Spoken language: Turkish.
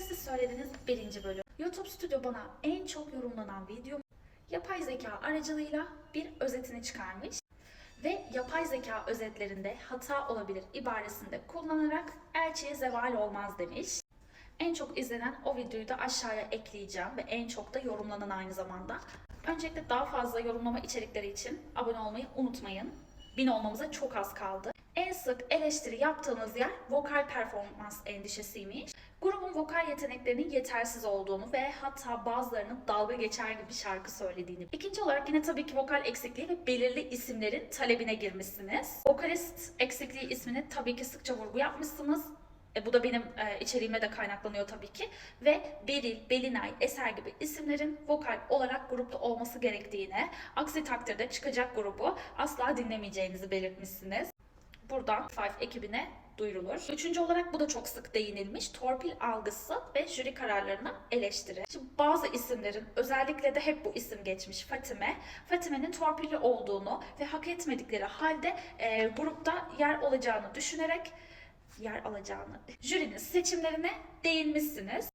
Şimdi siz söylediğiniz birinci bölüm. YouTube Studio bana en çok yorumlanan video yapay zeka aracılığıyla bir özetini çıkarmış ve yapay zeka özetlerinde hata olabilir ibaresinde kullanarak elçiye zeval olmaz demiş. En çok izlenen o videoyu da aşağıya ekleyeceğim ve en çok da yorumlanan aynı zamanda. Öncelikle daha fazla yorumlama içerikleri için abone olmayı unutmayın. Bin olmamıza çok az kaldı. En sık eleştiri yaptığınız yer vokal performans endişesiymiş. Grubun vokal yeteneklerinin yetersiz olduğunu ve hatta bazılarının dalga geçer gibi şarkı söylediğini. İkinci olarak yine tabii ki vokal eksikliği ve belirli isimlerin talebine girmişsiniz. Vokalist eksikliği ismini tabii ki sıkça vurgu yapmışsınız. E, bu da benim e, içeriğime de kaynaklanıyor tabii ki. Ve Beril, Belinay, Eser gibi isimlerin vokal olarak grupta olması gerektiğine, aksi takdirde çıkacak grubu asla dinlemeyeceğinizi belirtmişsiniz. Buradan Five ekibine duyurulur. Üçüncü olarak bu da çok sık değinilmiş. Torpil algısı ve jüri kararlarına eleştiri. Şimdi bazı isimlerin özellikle de hep bu isim geçmiş Fatime. Fatime'nin torpilli olduğunu ve hak etmedikleri halde e, grupta yer olacağını düşünerek yer alacağını, jürinin seçimlerine değinmişsiniz.